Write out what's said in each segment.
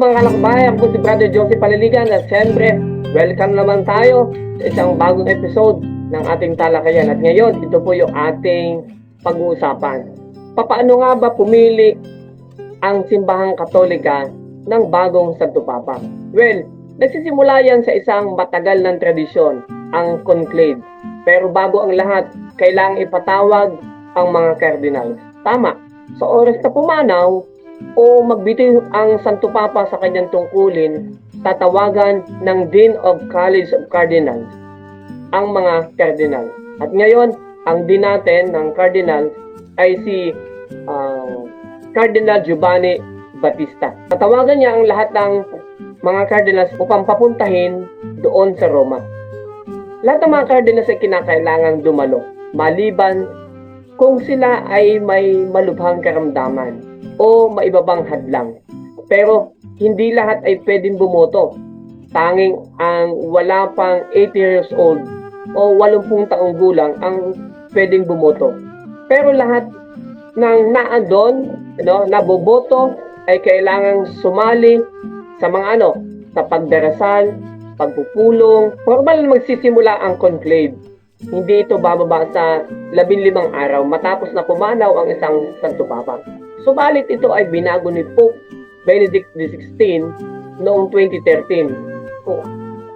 mga kalakbay, ako po si Brother Joseph Paliligan at siyempre, welcome naman tayo sa isang bagong episode ng ating talakayan. At ngayon, ito po yung ating pag-uusapan. Papaano nga ba pumili ang simbahang katolika ng bagong Santo Papa? Well, nagsisimula yan sa isang matagal ng tradisyon, ang conclave. Pero bago ang lahat, kailangang ipatawag ang mga cardinals. Tama, sa oras na pumanaw, o magbitiw ang Santo Papa sa kanyang tungkulin, tatawagan ng Dean of College of Cardinals ang mga cardinal. At ngayon, ang dean natin ng cardinal ay si ah, Cardinal Giovanni Batista. Tatawagan niya ang lahat ng mga cardinals upang papuntahin doon sa Roma. Lahat ng mga cardinals ay kinakailangang dumalo, maliban kung sila ay may malubhang karamdaman o maibabang hadlang. Pero hindi lahat ay pwedeng bumoto. Tanging ang wala pang 80 years old o 80 taong gulang ang pwedeng bumoto. Pero lahat ng naandon, no, naboboto ay kailangang sumali sa mga ano, sa pagdarasal, pagpupulong. Formal magsisimula ang conclave. Hindi ito bababa sa 15 araw matapos na pumanaw ang isang Santo Papa. Subalit ito ay binago ni Pope Benedict XVI noong 2013. Kung-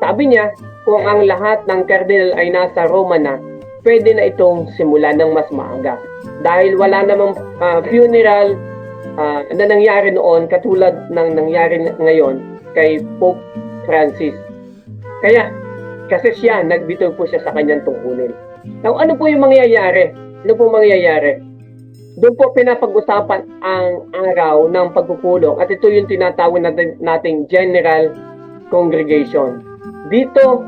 Sabi niya, kung ang lahat ng cardinal ay nasa Roma na, pwede na itong simulan ng mas maaga. Dahil wala namang ah, funeral ah, na nangyari noon katulad ng nangyari na- ngayon kay Pope Francis. Kaya, kasi siya, nagbitaw po siya sa kanyang tungkulin. Now, ano po yung mangyayari? Ano po mangyayari? Doon po pinapag-usapan ang araw ng pagpupulong at ito yung tinatawag natin, nating General Congregation. Dito,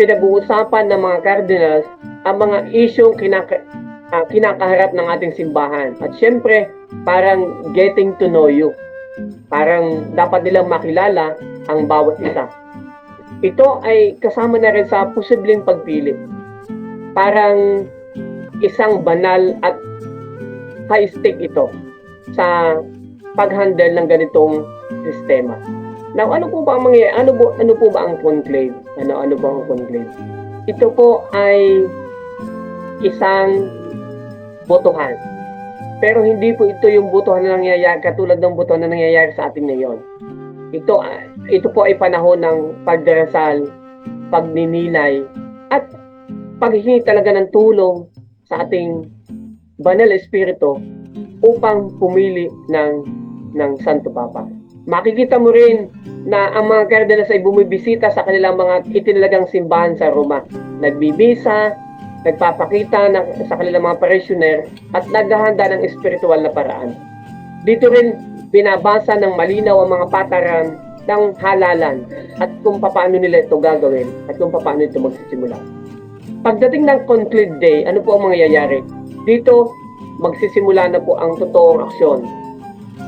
pinag-uusapan ng mga cardinals ang mga isyong kinaka, ah, kinakaharap ng ating simbahan. At syempre, parang getting to know you. Parang dapat nilang makilala ang bawat isa. Ito ay kasama na rin sa posibleng pagpili. Parang isang banal at high stake ito sa pag-handle ng ganitong sistema. Now, ano po ba ang mangyayari? Ano, po, ano po ba ang conclave? Ano, ano ba ang conclave? Ito po ay isang botohan. Pero hindi po ito yung botohan na nangyayari katulad ng botohan na nangyayari sa atin ngayon. Ito, ah, ito po ay panahon ng pagdarasal, pagninilay, at paghihingi talaga ng tulong sa ating banal espiritu upang pumili ng ng Santo Papa. Makikita mo rin na ang mga cardinals ay bumibisita sa kanilang mga itinalagang simbahan sa Roma. Nagbibisa, nagpapakita ng, sa kanilang mga parishioner at naghahanda ng espiritual na paraan. Dito rin binabasa ng malinaw ang mga pataran ng halalan at kung paano nila ito gagawin at kung paano ito magsisimula. Pagdating ng conclave day, ano po ang mangyayari? Dito, magsisimula na po ang totoong aksyon.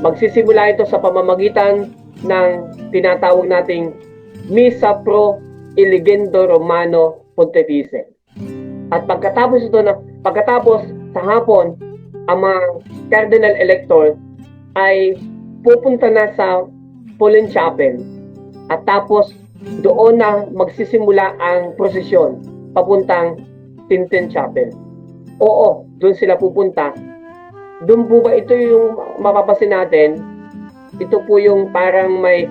Magsisimula ito sa pamamagitan ng tinatawag nating Misa Pro Iligendo Romano Pontifice. At pagkatapos ito na pagkatapos sa hapon, ang mga cardinal elector ay pupunta na sa Pauline Chapel. At tapos doon na magsisimula ang prosesyon papuntang Tintin Chapel. Oo, doon sila pupunta. Doon po ba ito yung mapapasin natin? Ito po yung parang may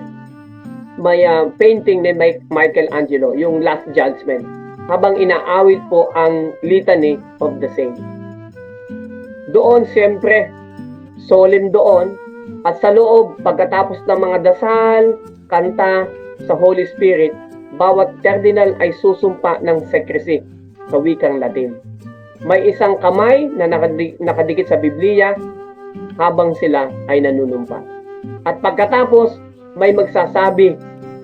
may ah, painting ni Mike, Michelangelo, yung Last Judgment. Habang inaawit po ang litany of the saints. Doon siyempre, solemn doon, at sa loob, pagkatapos ng mga dasal, kanta sa Holy Spirit, bawat cardinal ay susumpa ng secrecy sa wikang Latin. May isang kamay na nakadi- nakadikit sa Biblia habang sila ay nanunumpa. At pagkatapos, may magsasabi,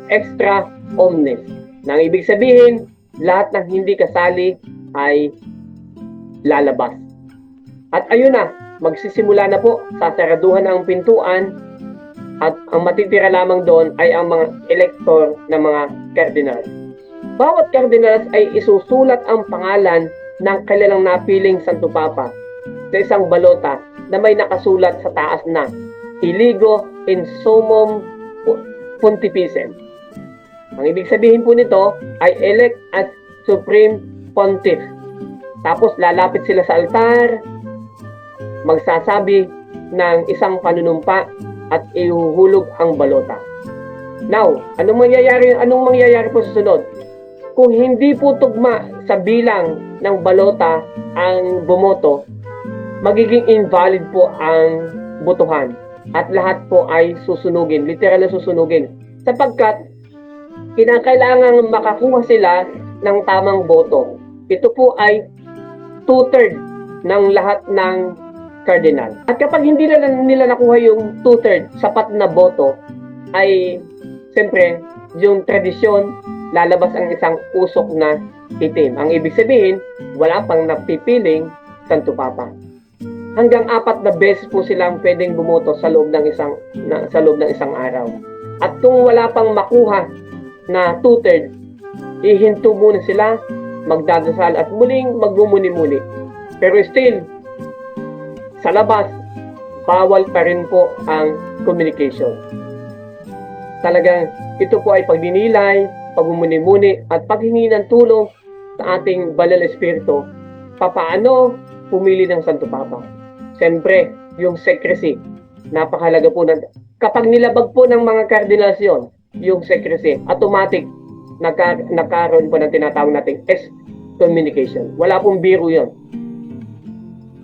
extra omnes. Nang ibig sabihin, lahat ng hindi kasali ay lalabas. At ayun na, magsisimula na po, sasaraduhan ang pintuan at ang matitira lamang doon ay ang mga elector ng mga cardinal. Bawat cardinals ay isusulat ang pangalan ng kanilang napiling Santo Papa sa isang balota na may nakasulat sa taas na Iligo in sumum Pontificem. Ang ibig sabihin po nito ay elect as Supreme Pontiff. Tapos lalapit sila sa altar, magsasabi ng isang panunumpa at ihuhulog ang balota. Now, anong mangyayari, anong mangyayari po sa sunod? Kung hindi po tugma sa bilang ng balota ang bumoto, magiging invalid po ang botohan at lahat po ay susunugin, literal na susunugin. Sapagkat kinakailangan makakuha sila ng tamang boto. Ito po ay two-third ng lahat ng cardinal. At kapag hindi nila, nila nakuha yung two-third, sapat na boto, ay siyempre, yung tradisyon, lalabas ang isang usok na itim. Ang ibig sabihin, wala pang napipiling Santo Papa. Hanggang apat na beses po silang pwedeng bumoto sa loob ng isang na, sa loob ng isang araw. At kung wala pang makuha na two-third, ihinto muna sila, magdadasal at muling magmumuni-muni. Pero still, sa labas, bawal pa rin po ang communication. Talagang ito po ay pagdinilay, pagmumuni-muni at paghingi ng tulong sa ating banal espiritu. Papaano pumili ng Santo Papa? Siyempre, yung secrecy. Napakalaga po ng kapag nilabag po ng mga cardinals yun, yung secrecy, automatic nagka, nagkaroon po ng tinatawag nating excommunication. Wala pong biro yun.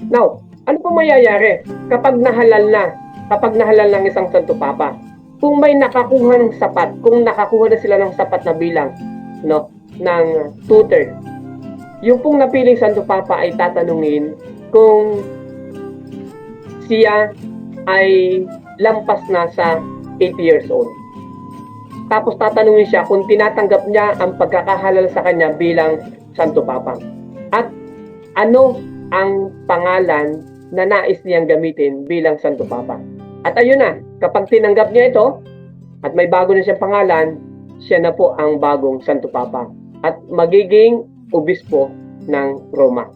Now, ano po mangyayari kapag nahalal na, kapag nahalal ng isang Santo Papa? Kung may nakakuha ng sapat, kung nakakuha na sila ng sapat na bilang, no, ng tutor, yung pong napiling Santo Papa ay tatanungin kung siya ay lampas na sa 80 years old. Tapos tatanungin siya kung tinatanggap niya ang pagkakahalal sa kanya bilang Santo Papa. At ano ang pangalan na nais niyang gamitin bilang Santo Papa. At ayun na, kapag tinanggap niya ito, at may bago na siyang pangalan, siya na po ang bagong Santo Papa. At magiging obispo ng Roma.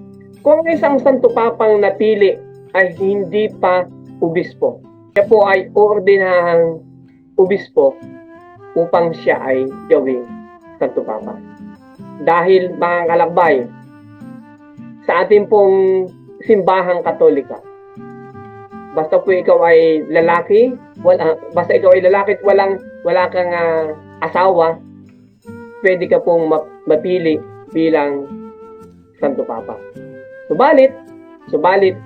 Kung ang isang Santo Papang napili ay hindi pa obispo, siya po ay ordinahang obispo upang siya ay gawing Santo Papa. Dahil mga kalakbay, sa ating pong simbahang katolika, basta po ikaw ay lalaki, wala, basta ikaw ay lalaki at walang, wala kang ah, asawa, pwede ka pong ma- mapili bilang Santo Papa. Subalit, subalit,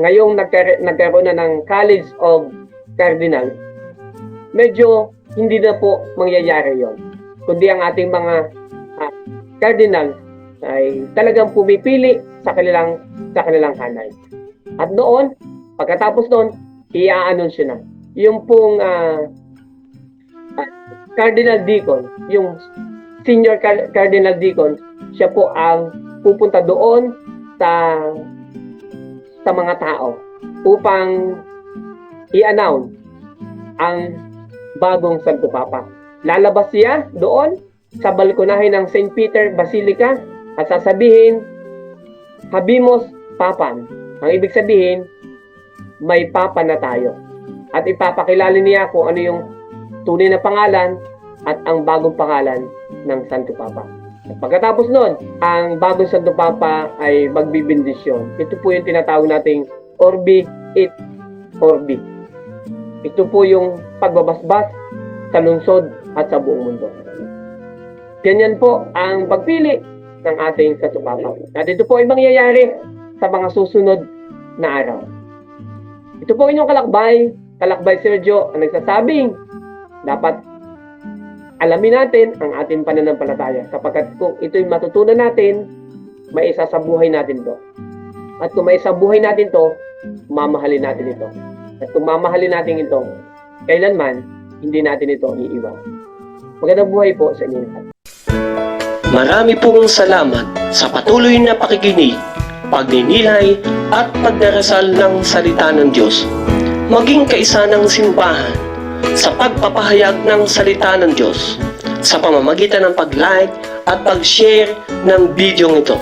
ngayong nagkar- nagkaroon na ng College of Cardinal, medyo hindi na po mangyayari yon. Kundi ang ating mga ah, cardinal ay talagang pumipili sa kanilang sa kanilang hanay. At noon, pagkatapos noon, i-a-anunsyo na. Yung pong ah, Cardinal Deacon, yung senior car- Cardinal Deacon, siya po ang pupunta doon sa sa mga tao upang i-announce ang bagong Santo Papa. Lalabas siya doon sa balkonahe ng St. Peter Basilica at sasabihin, Habimos Papan. Ang ibig sabihin, may Papa na tayo. At ipapakilala niya kung ano yung tunay na pangalan at ang bagong pangalan ng Santo Papa. At pagkatapos nun, ang bagong Santo Papa ay magbibindisyon. Ito po yung tinatawag nating Orbi et Orbi. Ito po yung pagbabasbas sa lungsod at sa buong mundo. Ganyan po ang pagpili ng ating Santo Papa. At ito po ay mangyayari sa mga susunod na araw. Ito po inyong kalakbay, kalakbay Sergio, ang nagsasabing dapat alamin natin ang ating pananampalataya kapagkat kung ito'y matutunan natin, may isa sa buhay natin to. At kung may isa buhay natin to, mamahalin natin ito. At kung mamahalin natin ito, kailanman, hindi natin ito iiwan. Magandang buhay po sa inyo lahat. Marami pong salamat sa patuloy na pakikinig, pagninilay at pagdarasal ng salita ng Diyos. Maging kaisa ng simbahan sa pagpapahayag ng salita ng Diyos sa pamamagitan ng pag-like at pag-share ng video ito.